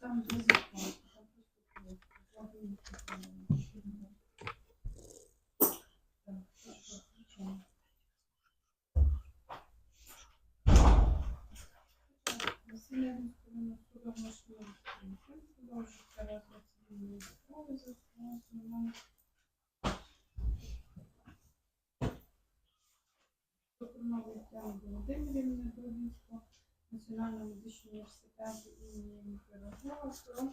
Там без зарплати, там просто Так, хорошо, включаємо. Засідання Верховного суду можливо відкрити. Продовжується розгляд цивільної справи за основною Супрунову Тетяну Володимирівну Долинського Національного медичного університету імені Пирогова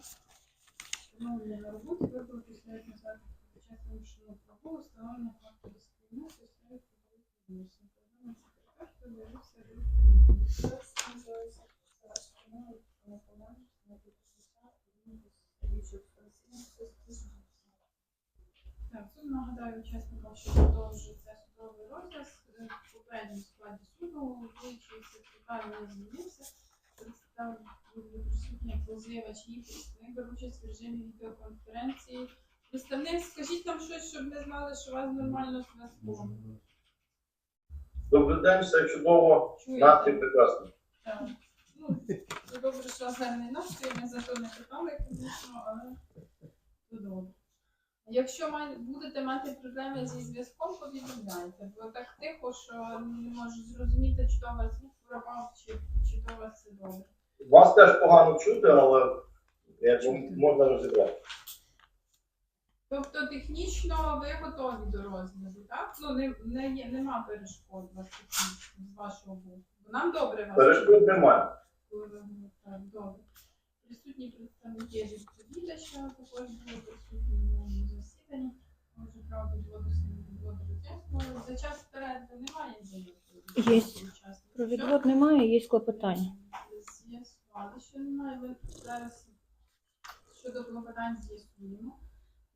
встановлення на роботі вибору після назад під час вимушеного прогулу встановлення факту дискримінації серед трудових відносин. Програма секретар подивився Так, суд нагадаю учасникам, що продовжується судовий розгляд е, в попередньому складі суду, вичий секретар змінився, представ присутній позивач і представник беруть участь в режимі відеоконференції. Представник, скажіть нам щось, щоб ми знали, що у вас нормально зв'язку. Добрий день, все чудово, настрій Чуєте? прекрасний. Так. Ну, це добре, що гарний настрій, ми за то не питали, звісно, але добре. Якщо будете мати проблеми зі зв'язком, повідомляйте, бо так тихо, що не можу зрозуміти, чи то у вас звук пропав, чи, чи то у вас все добре. Вас теж погано чути, але якби можна розібрати. Тобто технічно ви готові до розгляду, так? Ну, не, не є, нема перешкод у вас технічно з вашого боку. Бо нам добре вас. Перешкод немає. Так, добре. Присутні представники відповідача, також були присутні в новому засіданні. Може, правда, було відводу роз'яснювали. За час перерви немає заявки? Є. Про відвод немає, є клопотання. Що немає. Ви зараз щодо клопотань з'ясуємо.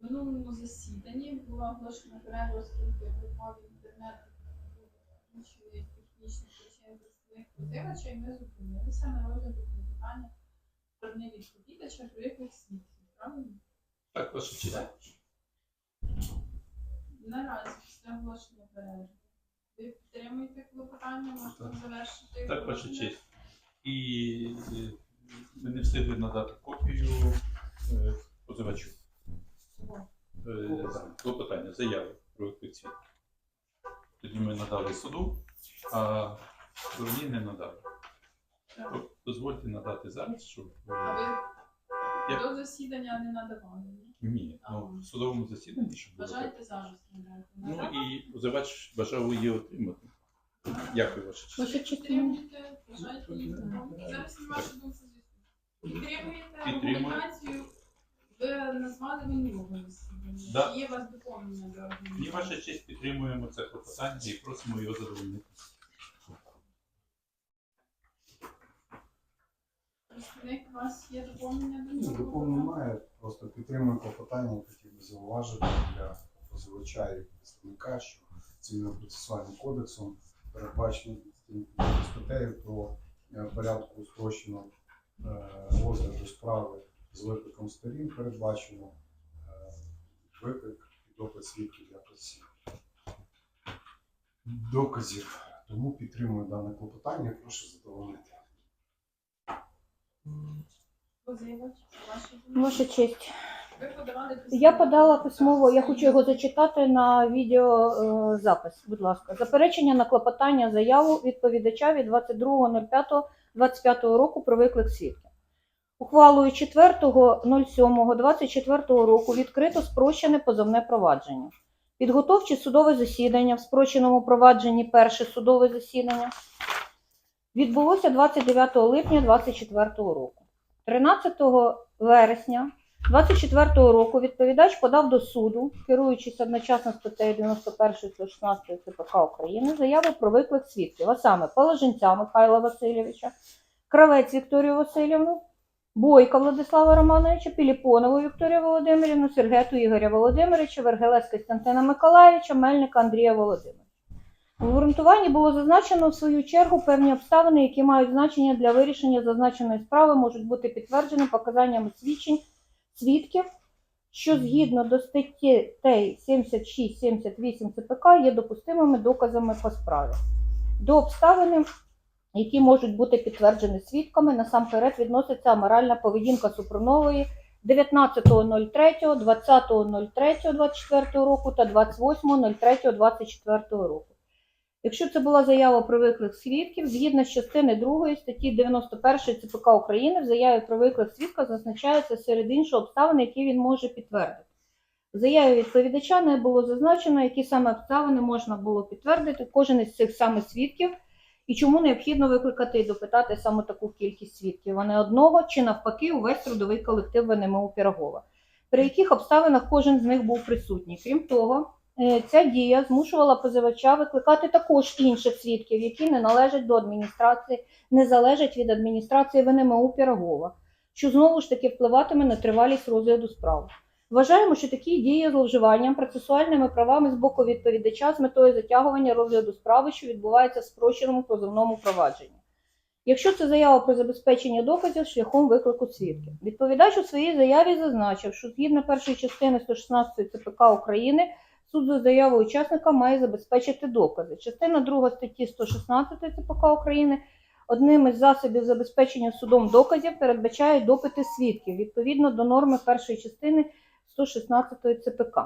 В минулому засіданні була оголошена перерва, оскільки пропав інтернет включений технічних причин представник позивача, і ми зупинилися на розгляду клопотання про яких свідків. Правильно? Так, честь. Так. Наразі після оголошення перерви. Ви підтримуєте клопотання, Так. завершити. Так, ваша розгляд? І е, ми не встигли надати копію е, позивачу. Е, Клопотання, заяви про виклик. Тоді ми надали суду, а стороні не надали. Дозвольте надати зараз, щоб. А ви Я- до засідання не надавали, ні? Ні, ну, в судовому засіданні, щоб було. Бажаєте зараз надати? Ну і позивач бажав її отримати. Дякую, ваша честь. Ваша честь, Підтримуєте, бажаєте її? Зараз ваша думка. Підтримуєте аргументацію, ви назвали засідання. Да. Є у вас доповнення до Ні, ваша честь підтримуємо це клопотання і просимо його задовольнити. Представник, у вас є доповнення до Ні, цього? доповнення немає, просто підтримую клопотання, хотів би зауважити для позивача і представника, що цивільно-процесуальним кодексом передбачено статтею про е, порядку спрощеного е, розгляду справи з викликом сторін передбачено е, виклик і допит свідків для просіння доказів. Тому підтримую дане клопотання, прошу задовольнити. Ваша честь. Я подала письмово, я хочу його зачитати на відеозапис, будь ласка. Заперечення на клопотання заяву відповідача від 22.05.25 року про виклик свідків. Ухвалою 4.07.24 року відкрито спрощене позовне провадження. Підготовче судове засідання в спрощеному провадженні перше судове засідання відбулося 29 липня 2024 року. 13 вересня 24-го року відповідач подав до суду, керуючись одночасно статтею 91 116 ЦПК України, заяву про виклик свідків, а саме Положенця Михайла Васильовича, Кравець Вікторію Васильівну, Бойка Владислава Романовича, Піліпонову Вікторію Володимирівну, Сергету Ігоря Володимировича, Вергелес Костянтина Миколаївича, Мельника Андрія Володимировича. У обґрунтуванні було зазначено в свою чергу певні обставини, які мають значення для вирішення зазначеної справи, можуть бути підтверджені показаннями свідчень свідків, що згідно до статті 76-78 ЦПК є допустимими доказами по справі. До обставин, які можуть бути підтверджені свідками, насамперед відноситься аморальна поведінка Супрунової 19.03, 20.03.24 року та 28.03.24 року. Якщо це була заява про виклик свідків, згідно з частини 2 статті 91 ЦПК України, в заяві про виклик свідка зазначаються серед іншого обставини, які він може підтвердити. В заяві відповідача не було зазначено, які саме обставини можна було підтвердити кожен із цих саме свідків, і чому необхідно викликати і допитати саме таку кількість свідків, а не одного чи навпаки увесь трудовий колектив ВНМУ Пірогова, при яких обставинах кожен з них був присутній. Крім того, ця дія змушувала позивача викликати також інших свідків, які не належать до адміністрації, не залежать від адміністрації ВНМУ Пірогова, що знову ж таки впливатиме на тривалість розгляду справи. Вважаємо, що такі дії зловживанням процесуальними правами з боку відповідача з метою затягування розгляду справи, що відбувається в спрощеному позовному провадженні. Якщо це заява про забезпечення доказів шляхом виклику свідків, відповідач у своїй заяві зазначив, що згідно першої частини 116 ЦПК України суд за заявою учасника має забезпечити докази. Частина 2 статті 116 ЦПК України одним із засобів забезпечення судом доказів передбачає допити свідків відповідно до норми першої частини 116 ЦПК.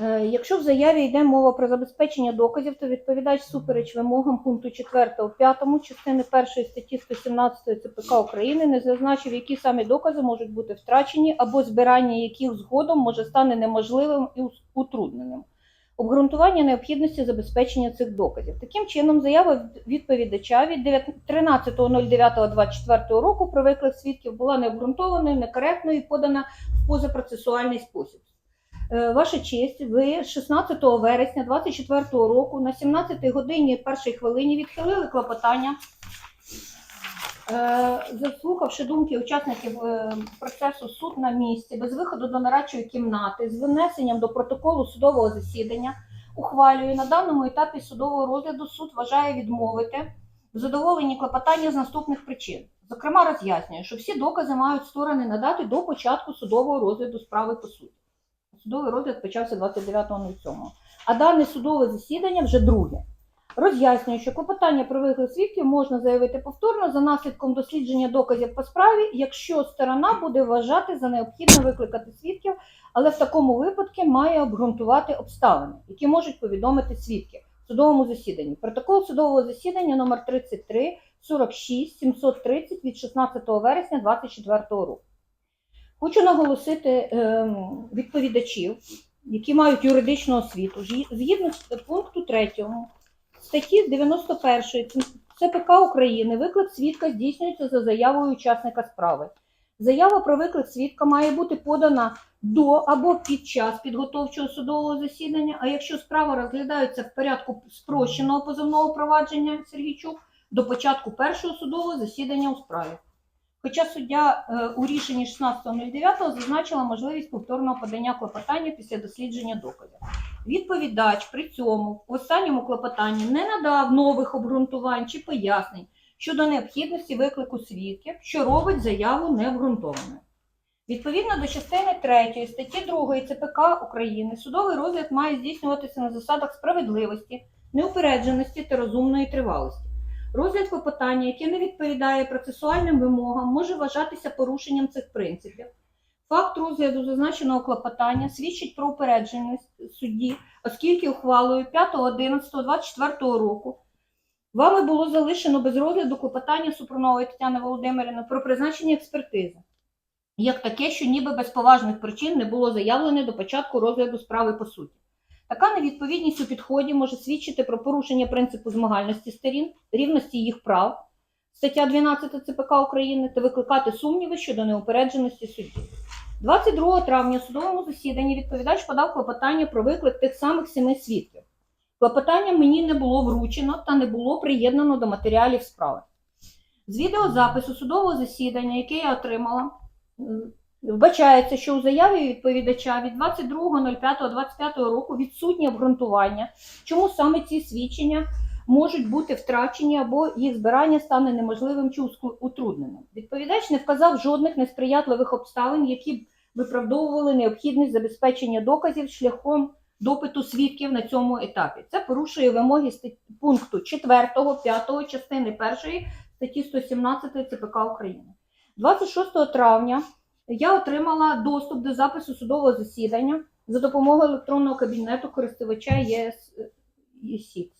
Е, Якщо в заяві йде мова про забезпечення доказів, то відповідач супереч вимогам пункту 4-5 частини 1 статті 117 ЦПК України не зазначив, які саме докази можуть бути втрачені або збирання яких згодом може стане неможливим і утрудненим. Обґрунтування необхідності забезпечення цих доказів. Таким чином, заява від- відповідача від 13.09.24 року про виклик свідків була необґрунтованою, некоректною і подана в позапроцесуальний спосіб. Е, Ваша честь, ви 16 вересня 24 року на 17 годині першій хвилині відхилили клопотання, е, заслухавши думки учасників е, процесу суд на місці без виходу до нарадчої кімнати з винесенням до протоколу судового засідання, ухвалює на даному етапі судового розгляду суд вважає відмовити в задоволенні клопотання з наступних причин. Зокрема, роз'яснює, що всі докази мають сторони надати до початку судового розгляду справи по суті. Судовий розгляд почався 29.07. А дане судове засідання вже друге. Роз'яснює, що клопотання про виклик свідків можна заявити повторно за наслідком дослідження доказів по справі, якщо сторона буде вважати за необхідне викликати свідків, але в такому випадку має обґрунтувати обставини, які можуть повідомити свідків в судовому засіданні. Протокол судового засідання номер 33 46 730 від 16 вересня 2024 року. Хочу наголосити ем, відповідачів, які мають юридичну освіту, згідно з пункту 3 статті 91 ЦПК України виклик свідка здійснюється за заявою учасника справи. Заява про виклик свідка має бути подана до або під час підготовчого судового засідання, а якщо справа розглядається в порядку спрощеного позовного провадження Сергійчук, до початку першого судового засідання у справі. Хоча суддя е, у рішенні 16.09 зазначила можливість повторного подання клопотання після дослідження доказів. Відповідач при цьому в останньому клопотанні не надав нових обґрунтувань чи пояснень щодо необхідності виклику свідків, що робить заяву необґрунтованою. Відповідно до частини 3 статті 2 ЦПК України, судовий розгляд має здійснюватися на засадах справедливості, неупередженості та розумної тривалості. Розгляд клопотання, яке не відповідає процесуальним вимогам, може вважатися порушенням цих принципів. Факт розгляду зазначеного клопотання свідчить про упередженість судді, оскільки ухвалою 5.11.24 року вами було залишено без розгляду клопотання Супрунової Тетяни Володимирівни про призначення експертизи, як таке, що ніби без поважних причин не було заявлене до початку розгляду справи по суті. Така невідповідність у підході може свідчити про порушення принципу змагальності сторін, рівності їх прав, стаття 12 ЦПК України та викликати сумніви щодо неупередженості судді. 22 травня в судовому засіданні відповідач подав клопотання про виклик тих самих семи свідків. Клопотання мені не було вручено та не було приєднано до матеріалів справи. З відеозапису судового засідання, яке я отримала, Вбачається, що у заяві відповідача від 22.05.25 року відсутнє обґрунтування, чому саме ці свідчення можуть бути втрачені або їх збирання стане неможливим чи утрудненим. Відповідач не вказав жодних несприятливих обставин, які б виправдовували необхідність забезпечення доказів шляхом допиту свідків на цьому етапі. Це порушує вимоги пункту 4, 5 частини 1 статті 117 ЦПК України. 26 травня я отримала доступ до запису судового засідання за допомогою електронного кабінету користувача ЄС ЄСІКС,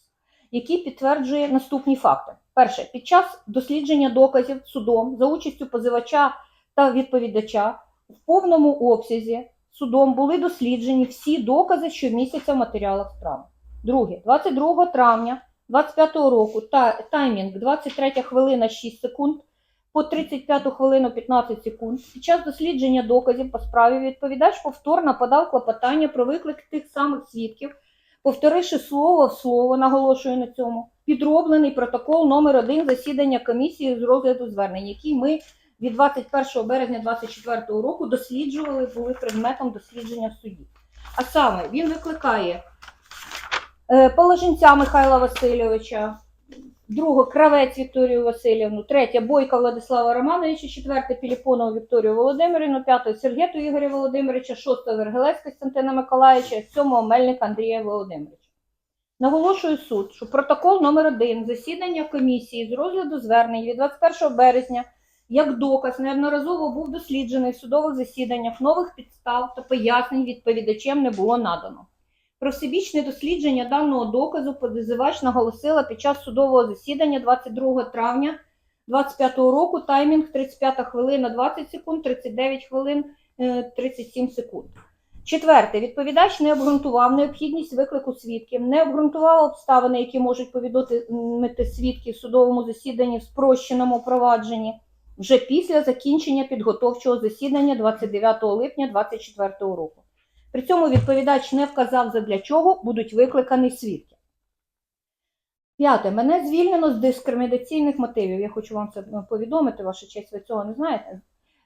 який підтверджує наступні факти. Перше, під час дослідження доказів судом за участю позивача та відповідача в повному обсязі судом були досліджені всі докази, що містяться в матеріалах справи. Друге, 22 травня 25 року та таймінг 23 хвилина 6 секунд по 35 хвилину 15 секунд. Під час дослідження доказів по справі відповідач повторно подав клопотання про виклик тих самих свідків, повторивши слово в слово, наголошую на цьому, підроблений протокол номер 1 засідання комісії з розгляду звернень, який ми від 21 березня 2024 року досліджували, були предметом дослідження в суді. А саме він викликає е, Положенця Михайла Васильовича, друге Кравець Вікторію Васильівну, третє Бойка Владислава Романовича, четверте Піліпонову Вікторію Володимирівну, п'яте Сергету Ігоря Володимировича, шосте Вергелець Костянтина Миколаївича, сьомого Мельника Андрія Володимировича. Наголошую суд, що протокол номер 1 засідання комісії з розгляду звернень від 21 березня як доказ неодноразово був досліджений в судових засіданнях, нових підстав та пояснень відповідачем не було надано. Про всебічне дослідження даного доказу позивач наголосила під час судового засідання 22 травня 2025 року. Таймінг 35 хвилина 20 секунд, 39 хвилин е, 37 секунд. Четверте, відповідач не обґрунтував необхідність виклику свідків, не обґрунтував обставини, які можуть повідомити свідків в судовому засіданні в спрощеному провадженні вже після закінчення підготовчого засідання 29 липня 2024 року. При цьому відповідач не вказав, задля чого будуть викликані свідки. П'яте. Мене звільнено з дискримінаційних мотивів. Я хочу вам це е, повідомити, ваша честь, ви цього не знаєте.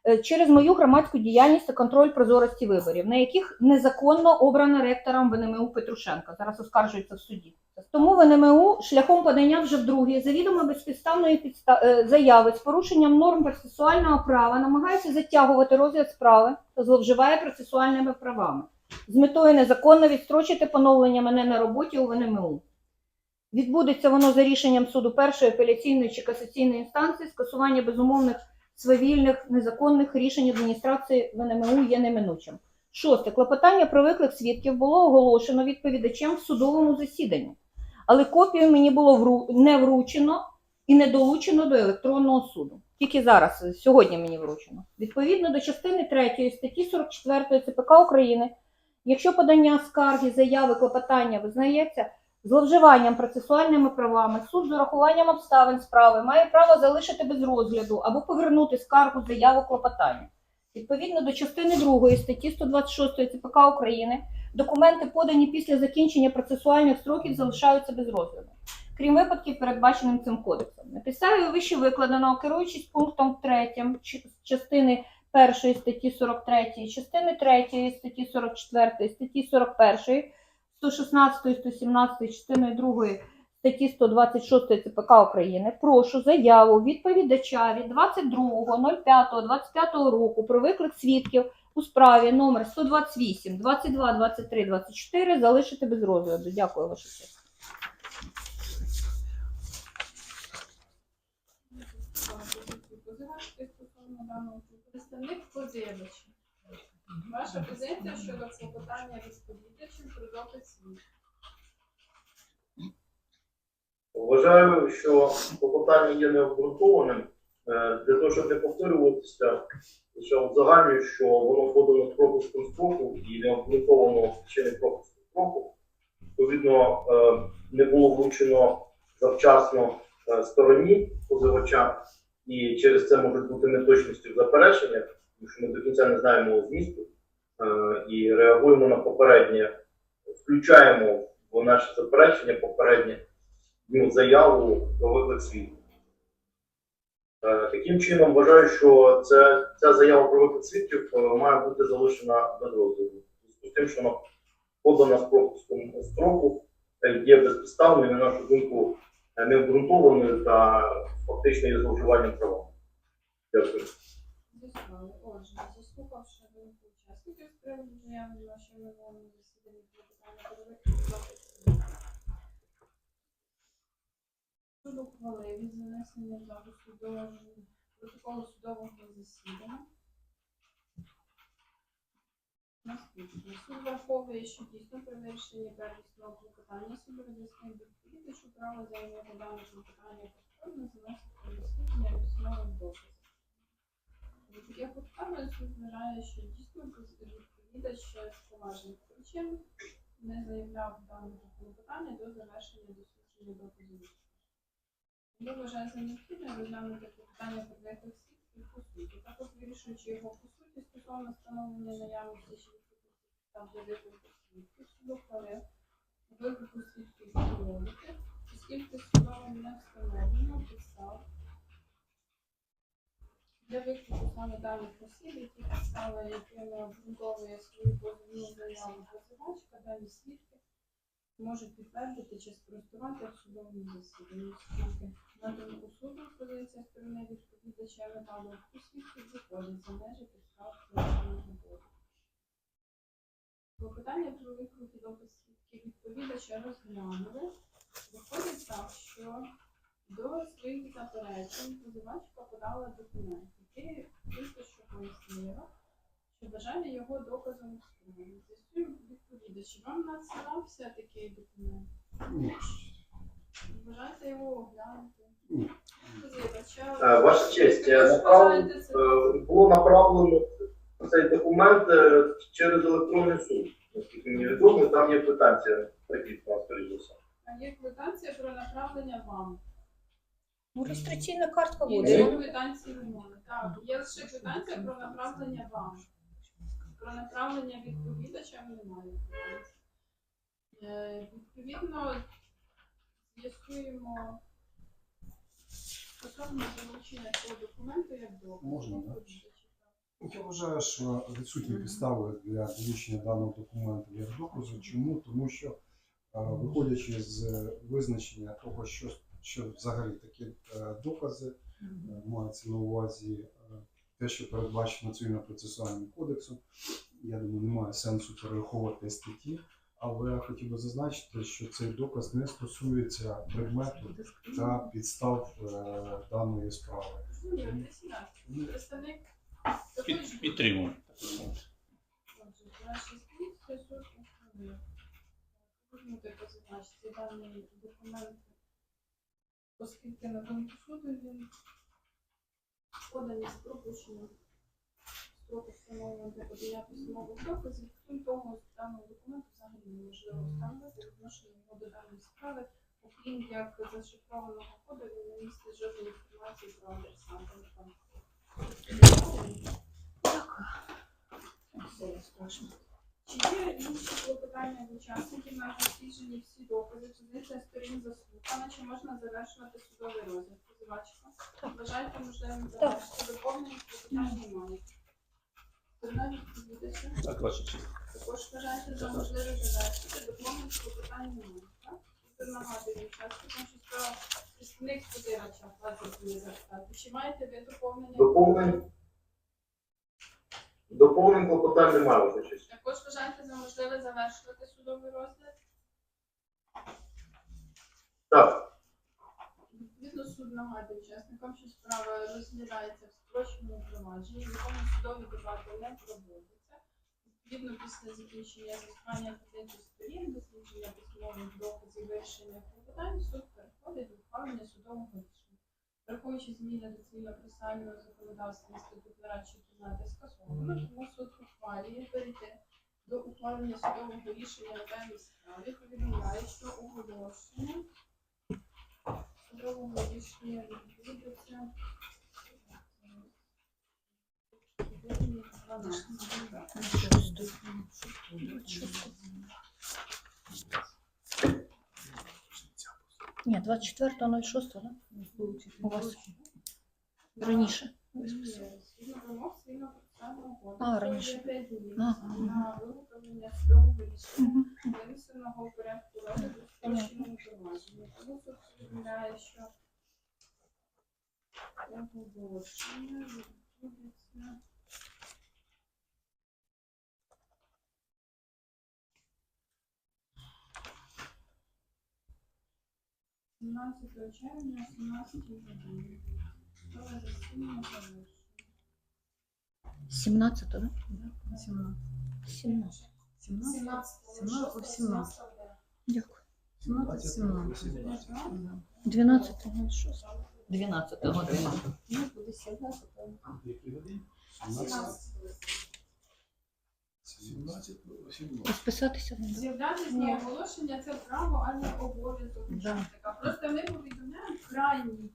Е, Через мою громадську діяльність та контроль прозорості виборів, на яких незаконно обрано ректором ВНМУ Петрушенка. Зараз оскаржується в суді. Тому ВНМУ шляхом подання вже вдруге завідомо безпідставної підста... е, заяви з порушенням норм процесуального права намагається затягувати розгляд справи та зловживає процесуальними правами з метою незаконно відстрочити поновлення мене на роботі у ВНМУ. Відбудеться воно за рішенням суду першої апеляційної чи касаційної інстанції, скасування безумовних свавільних незаконних рішень адміністрації ВНМУ є неминучим. Шосте. Клопотання про виклик свідків було оголошено відповідачем в судовому засіданні, але копію мені було не вручено і не долучено до електронного суду. Тільки зараз, сьогодні мені вручено. Відповідно до частини 3 статті 44 ЦПК України, якщо подання скарги, заяви, клопотання визнається зловживанням процесуальними правами, суд з урахуванням обставин справи має право залишити без розгляду або повернути скаргу, заяву, клопотання. Відповідно до частини 2 статті 126 ЦПК України, документи, подані після закінчення процесуальних строків, залишаються без розгляду, крім випадків, передбаченим цим кодексом. На підставі вище викладеного, керуючись пунктом 3 частини 1 статті 43, частини 3 статті 44, статті 41, 116, 117, частиною 2 статті 126 ЦПК України прошу заяву відповідача від 22.05.25 року про виклик свідків у справі номер 128 22 23 24 залишити без розгляду. Дякую, ваша честь. Даного представник позивача. Ваша позиція щодо клопотання відповідачів про допит. Вважаю, що клопотання є необґрунтованим. Е, Для того, щоб не повторюватися, лише узагальнюю, що воно подано з пропуском строку і не обґрунтовано причини пропуску строку. Відповідно, е, не було вручено завчасно е, стороні позивача, і через це можуть бути неточності в запереченнях, тому що ми до кінця не знаємо змісту е, і реагуємо на попереднє, включаємо в наше заперечення попереднє ну, заяву про виклик свідків. Е, Таким чином, вважаю, що це, ця заява про виклик свідків е, має бути залишена без розгляду. З тим, що вона подана з пропуском строку, є безпідставною, на нашу думку, необґрунтованою та фактично є зловживанням права. Дякую. З'ясували. Отже, заслухавши думку учасників з приводу заяви на нашому минулому засіданні про питання перевиконання Суд ухвалив із занесення до протоколу судового засідання. Наступне. Суд враховує, що дійсно при вирішенні первісного клопотання суду відносно відповідачу право заявити дане клопотання Я повторюю, суд вважає, що дійсно відповідач з поважних не заявляв дане клопотання до завершення дослідження доказів. Я вважаю за необхідне розглянути питання про виклик свідків по суті. Також вирішуючи його по суті стосовно встановлення наявності чи відсутності підстав для виклику свідків, суд ухвалив виклику свідків проводити, оскільки судовим не встановлено підстав для виклику саме даних осіб, які підстави, якими обґрунтовує свою позовну заяву позивачка, дані свідки можуть підтвердити чи спростувати в судовому засіданні. Оскільки на думку суду позиція сторони відповідача металу у виходить за межі підстав кримінального договору. Клопотання про виклик і допис свідків відповідача розглянули. Виходить так, що до своїх заперечень позивачка подала документ, який тільки що пояснила, що вважає його доказом справи. З'ясую відповідачі, вам надсилався такий документ? Ні. Вважаєте його оглянути? Ні. Позивача. Е, Ваша честь, вважаєте це е, було направлено цей документ е, через електронний суд. Наскільки мені відомо, там є квитанція таких транспортів. А є квитанція про направлення вам. Ну, реєстраційна картка Ні, буде. є квитанції немає. Так, є лише квитанція про направлення вам. Про направлення відповідачам немає. квитанції. Е, Відповідно, з'ясуємо стосовно залучення цього документу як доказу. Можна, да? Я вважаю, що відсутні підстави для долучення даного документу як доказу. Чому? Тому що, виходячи з визначення того, що, що взагалі такі е, докази, е, мається на увазі е, те, що передбачено цивільно-процесуальним кодексом, я думаю, немає сенсу перераховувати статті, але я хотів би зазначити, що цей доказ не стосується предмету та підстав даної справи. Представник Під, такої ж підтримую. Отже, ваші слідчі суд ухвалив. Повернути позивачці даний документ, оскільки на думку суду він поданий з пропущенням строку встановлення для подання письмових доказів. Крім того, даного документу взагалі неможливо встановити відношення його до даної справи, окрім як зашифрованого коду, він не містить жодної інформації про адресанта. Чи є інші клопотання учасників на дослідженні всі докази, позиція сторін заслухана, чи можна завершувати судовий розгляд? Позивачка, вважаєте можливим завершити доповнення клопотань немає. Відповідача, Так, ваша честь. також вважаєте за можливе завершити доповнення клопотань немає, так? Нагадую учасникам, що справа представник позивача платить. Чи маєте ви доповнення? Доповнень. Доповнень клопотань немає, ваша честь. Також вважаєте за можливе завершувати судовий розгляд? Так, Відповідно, суд нагадує учасникам, що справа розглядається в спрощеному провадженні, в якому судові дебати не проводяться. Відповідно, після закінчення з'ясування позицій сторін, дослідження письмових доказів вирішення клопотань, суд переходить до ухвалення судового рішення. Враховуючи зміни до цивільно-процесуального законодавства інститут нарадчої кімнати скасовано, тому суд ухвалює перейти до ухвалення судового рішення на даній справі, повідомляє, що оголошення судового рішення відбудеться. Ні, 24.06, да? У вас. Раніше. А, раніше. Ага. на виготовлення судового рішення, Мгм. винесеного у порядку розгляду спрощеному провадженні. Тому суд повідомляє, що оголошення відбудеться 17 червня, 17 годині. Судове засідання завершено. 17, так? 17. 17. 17. 17 17. Дякую. 17. 17. 12, 6. 12 година. Ну, буде 17. Які години? 17. Розписатися не З'являтися на оголошення це право, а не обов'язок учасника. Просто ми повідомляємо крайній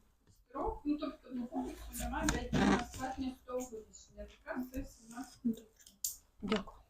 строк, ну тобто ну, комплексу немає 5 на складення судового рішення. Якраз це 17 Дякую.